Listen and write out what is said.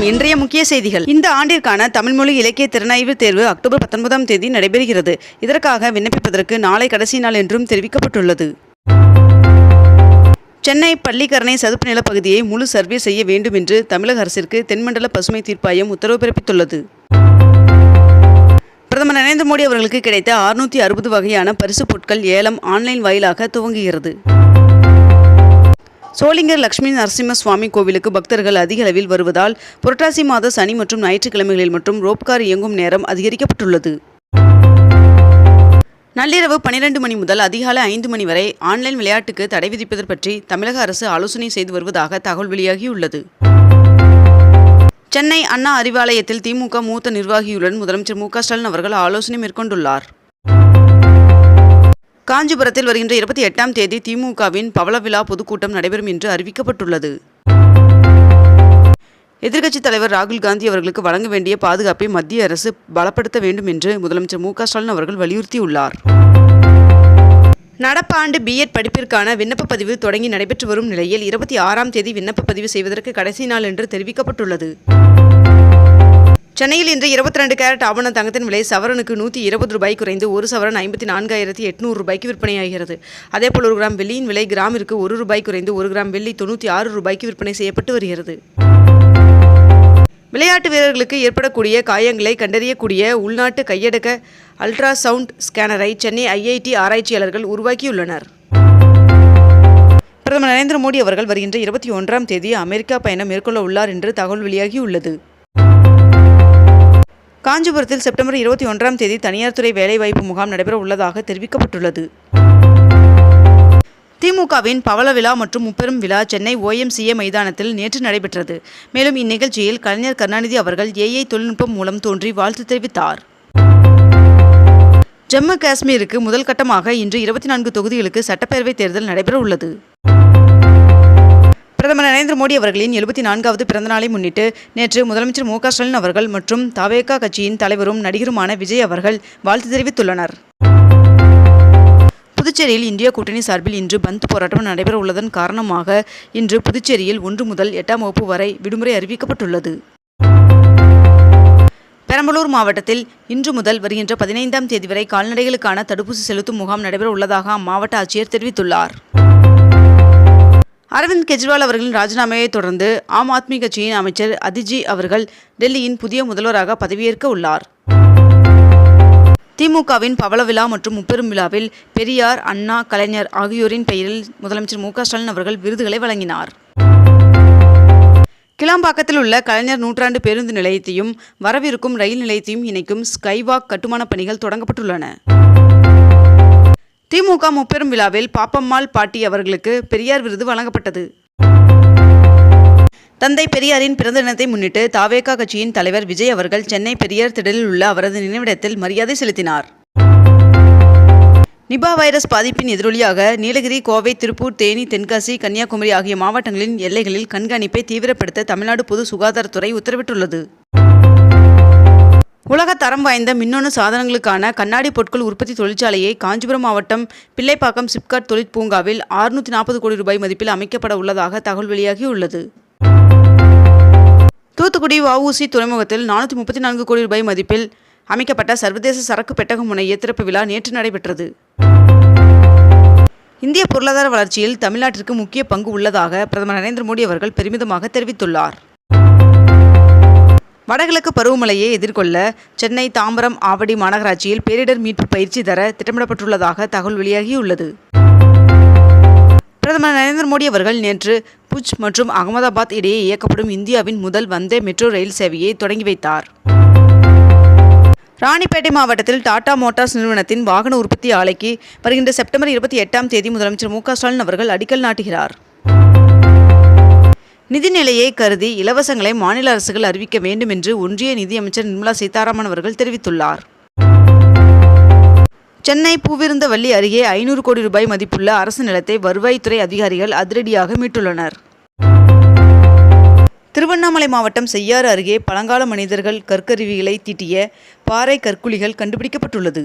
வணக்கம் இன்றைய முக்கிய செய்திகள். இந்த ஆண்டிற்கான தமிழ்மொழி இலக்கிய திறனாய்வு தேர்வு அக்டோபர் பத்தொன்பதாம் தேதி நடைபெறுகிறது. இதற்காக விண்ணப்பிப்பதற்கு நாளை கடைசி நாள் என்றும் தெரிவிக்கப்பட்டுள்ளது. சென்னை பள்ளிக்கரணை சதுப்பு நில பகுதியை முழு சர்வே செய்ய வேண்டும் என்று தமிழக அரசிற்கு தென்மண்டல பசுமை தீர்ப்பாயம் உத்தரவு பிறப்பித்துள்ளது. பிரதமர் நரேந்திர மோடி அவர்களுக்கு கிடைத்த அறுநூற்றி அறுபது வகையான பரிசுப் பொருட்கள் ஏலம் ஆன்லைன் வாயிலாக துவங்குகிறது. சோளிங்கர் லட்சுமி நரசிம்ம சுவாமி கோவிலுக்கு பக்தர்கள் அதிக அளவில் வருவதால் புரட்டாசி மாத சனி மற்றும் ஞாயிற்றுக்கிழமைகளில் மற்றும் ரோப்கார் இயங்கும் நேரம் அதிகரிக்கப்பட்டுள்ளது. நள்ளிரவு பனிரெண்டு மணி முதல் அதிகாலை ஐந்து மணி வரை ஆன்லைன் விளையாட்டுக்கு தடை விதிப்பது பற்றி தமிழக அரசு ஆலோசனை செய்து வருவதாக தகவல் வெளியாகியுள்ளது. சென்னை அண்ணா அறிவாலயத்தில் திமுக மூத்த நிர்வாகியுடன் முதலமைச்சர் மு க ஸ்டாலின் அவர்கள் ஆலோசனை மேற்கொண்டுள்ளார். காஞ்சிபுரத்தில் வருகின்ற இருபத்தி எட்டாம் தேதி திமுகவின் பவள விழா பொதுக்கூட்டம் நடைபெறும் என்று அறிவிக்கப்பட்டுள்ளது. எதிர்க்கட்சித் தலைவர் ராகுல் காந்தி அவர்களுக்கு வழங்க வேண்டிய பாதுகாப்பை மத்திய அரசு பலப்படுத்த வேண்டும் என்று முதலமைச்சர் மு ஸ்டாலின் அவர்கள் வலியுறுத்தியுள்ளார். நடப்பாண்டு பிஎட் படிப்பிற்கான விண்ணப்ப பதிவு தொடங்கி நடைபெற்று வரும் நிலையில் இருபத்தி ஆறாம் தேதி விண்ணப்ப பதிவு செய்வதற்கு கடைசி நாள் என்று தெரிவிக்கப்பட்டுள்ளது. சென்னையில் இன்று இருபத்தி ரெண்டு கேரட் ஆவண தங்கத்தின் விலை சவரனுக்கு நூற்றி இருபது ரூபாய் குறைந்து ஒரு சவரன் ஐம்பத்தி நான்காயிரத்தி எட்நூறு ரூபாய்க்கு விற்பனையாகிறது. அதேபோல் ஒரு கிராம் வெள்ளியின் விலை கிராமிற்கு ஒரு ரூபாய் குறைந்து ஒரு கிராம் வெள்ளி தொண்ணூற்றி ஆறு ரூபாய்க்கு விற்பனை செய்யப்பட்டு வருகிறது. விளையாட்டு வீரர்களுக்கு ஏற்படக்கூடிய காயங்களை கண்டறியக்கூடிய உள்நாட்டு கையடக்க அல்ட்ராசவுண்ட் ஸ்கேனரை சென்னை ஐஐடி ஆராய்ச்சியாளர்கள் உருவாக்கியுள்ளனர். பிரதமர் நரேந்திர மோடி அவர்கள் வருகின்ற இருபத்தி ஒன்றாம் தேதி அமெரிக்கா பயணம் மேற்கொள்ள உள்ளார் என்று தகவல் வெளியாகியுள்ளது. காஞ்சிபுரத்தில் செப்டம்பர் இருபத்தி ஒன்றாம் தேதி தனியார் துறை வேலைவாய்ப்பு முகாம் நடைபெற உள்ளதாக தெரிவிக்கப்பட்டுள்ளது. திமுகவின் பவள விழா மற்றும் முப்பெரும் விழா சென்னை ஓஎம்சிஏ மைதானத்தில் நேற்று நடைபெற்றது. மேலும் இந்நிகழ்ச்சியில் கலைஞர் கருணாநிதி அவர்கள் ஏஐ தொழில்நுட்பம் மூலம் தோன்றி வாழ்த்து தெரிவித்தார். ஜம்மு காஷ்மீருக்கு முதல் கட்டமாக இன்று இருபத்தி நான்கு தொகுதிகளுக்கு சட்டப்பேரவைத் தேர்தல் நடைபெற உள்ளது. நரேந்திர மோடி அவர்களின் எழுபத்தி நான்காவது பிறந்தநாளை முன்னிட்டு நேற்று முதலமைச்சர் மு க ஸ்டாலின் அவர்கள் மற்றும் தவேகா கட்சியின் தலைவரும் நடிகருமான விஜய் அவர்கள் வாழ்த்து தெரிவித்துள்ளனர். புதுச்சேரியில் இந்திய கூட்டணி சார்பில் இன்று பந்த் போராட்டம் நடைபெற உள்ளதன் காரணமாக இன்று புதுச்சேரியில் ஒன்று முதல் எட்டாம் வகுப்பு வரை விடுமுறை அறிவிக்கப்பட்டுள்ளது. பெரம்பலூர் மாவட்டத்தில் இன்று முதல் வருகின்ற பதினைந்தாம் தேதி வரை கால்நடைகளுக்கான தடுப்பூசி செலுத்தும் முகாம் நடைபெற உள்ளதாக அம்மாவட்ட ஆட்சியர் தெரிவித்துள்ளார். அரவிந்த் கெஜ்ரிவால் அவர்களின் ராஜினாமையை தொடர்ந்து ஆம் ஆத்மி கட்சியின் அமைச்சர் அதிஜி அவர்கள் டெல்லியின் புதிய முதல்வராக பதவியேற்க உள்ளார். திமுகவின் பவள விழா மற்றும் முப்பெரும் விழாவில் பெரியார் அண்ணா கலைஞர் ஆகியோரின் பெயரில் முதலமைச்சர் மு ஸ்டாலின் அவர்கள் விருதுகளை வழங்கினார். கிளாம்பாக்கத்தில் உள்ள கலைஞர் நூற்றாண்டு பேருந்து நிலையத்தையும் வரவிருக்கும் ரயில் நிலையத்தையும் இணைக்கும் ஸ்கைவாக் கட்டுமானப் பணிகள் தொடங்கப்பட்டுள்ளன. திமுக முப்பெரும் விழாவில் பாப்பம்மாள் பாட்டி அவர்களுக்கு பெரியார் விருது வழங்கப்பட்டது. தந்தை பெரியாரின் பிறந்த தினத்தை முன்னிட்டு தாவேகா கட்சியின் தலைவர் விஜய் அவர்கள் சென்னை பெரியார் திடலில் உள்ள அவரது நினைவிடத்தில் மரியாதை செலுத்தினார். நிபா வைரஸ் பாதிப்பின் எதிரொலியாக நீலகிரி கோவை திருப்பூர் தேனி தென்காசி கன்னியாகுமரி ஆகிய மாவட்டங்களின் எல்லைகளில் கண்காணிப்பை தீவிரப்படுத்த தமிழ்நாடு பொது சுகாதாரத்துறை உத்தரவிட்டுள்ளது. உலக தரம் வாய்ந்த மின்னணு சாதனங்களுக்கான கண்ணாடி பொருட்கள் உற்பத்தி தொழிற்சாலையை காஞ்சிபுரம் மாவட்டம் பிள்ளைப்பாக்கம் சிப்காட் தொழிற்பூங்காவில் ஆறுநூற்றி நாற்பது கோடி ரூபாய் மதிப்பில் அமைக்கப்பட உள்ளதாக தகவல் வெளியாகியுள்ளது. தூத்துக்குடி வஉசி துறைமுகத்தில் நானூற்றி முப்பத்தி நான்கு கோடி ரூபாய் மதிப்பில் அமைக்கப்பட்ட சர்வதேச சரக்கு பெட்டக முனைய திறப்பு விழா நேற்று நடைபெற்றது. இந்திய பொருளாதார வளர்ச்சியில் தமிழ்நாட்டிற்கு முக்கிய பங்கு உள்ளதாக பிரதமர் நரேந்திர மோடி அவர்கள் பெருமிதமாக தெரிவித்துள்ளார். வடகிழக்கு பருவமழையை எதிர்கொள்ள சென்னை தாம்பரம் ஆவடி மாநகராட்சியில் பேரிடர் மீட்பு பயிற்சி தர திட்டமிடப்பட்டுள்ளதாக தகவல் வெளியாகியுள்ளது. பிரதமர் நரேந்திர மோடி அவர்கள் நேற்று புஜ் மற்றும் அகமதாபாத் இடையே இயக்கப்படும் இந்தியாவின் முதல் வந்தே மெட்ரோ ரயில் சேவையை தொடங்கி வைத்தார். ராணிப்பேட்டை மாவட்டத்தில் டாடா மோட்டார்ஸ் நிறுவனத்தின் வாகன உற்பத்தி ஆலைக்கு வருகின்ற செப்டம்பர் இருபத்தி எட்டாம் தேதி முதலமைச்சர் மு க ஸ்டாலின் அவர்கள் அடிக்கல் நாட்டுகிறார். நிதிநிலையை கருதி இலவசங்களை மாநில அரசுகள் அறிவிக்க வேண்டும் என்று ஒன்றிய நிதியமைச்சர் நிர்மலா சீதாராமன் அவர்கள் தெரிவித்துள்ளார். சென்னை பூவிருந்தவல்லி அருகே ஐநூறு கோடி ரூபாய் மதிப்புள்ள அரசு நிலத்தை வருவாய்த்துறை அதிகாரிகள் அதிரடியாக மீட்டுள்ளனர். திருவண்ணாமலை மாவட்டம் செய்யாறு அருகே பழங்கால மனிதர்கள் கற்கருவிகளை தீட்டிய பாறை கற்குழிகள் கண்டுபிடிக்கப்பட்டுள்ளது.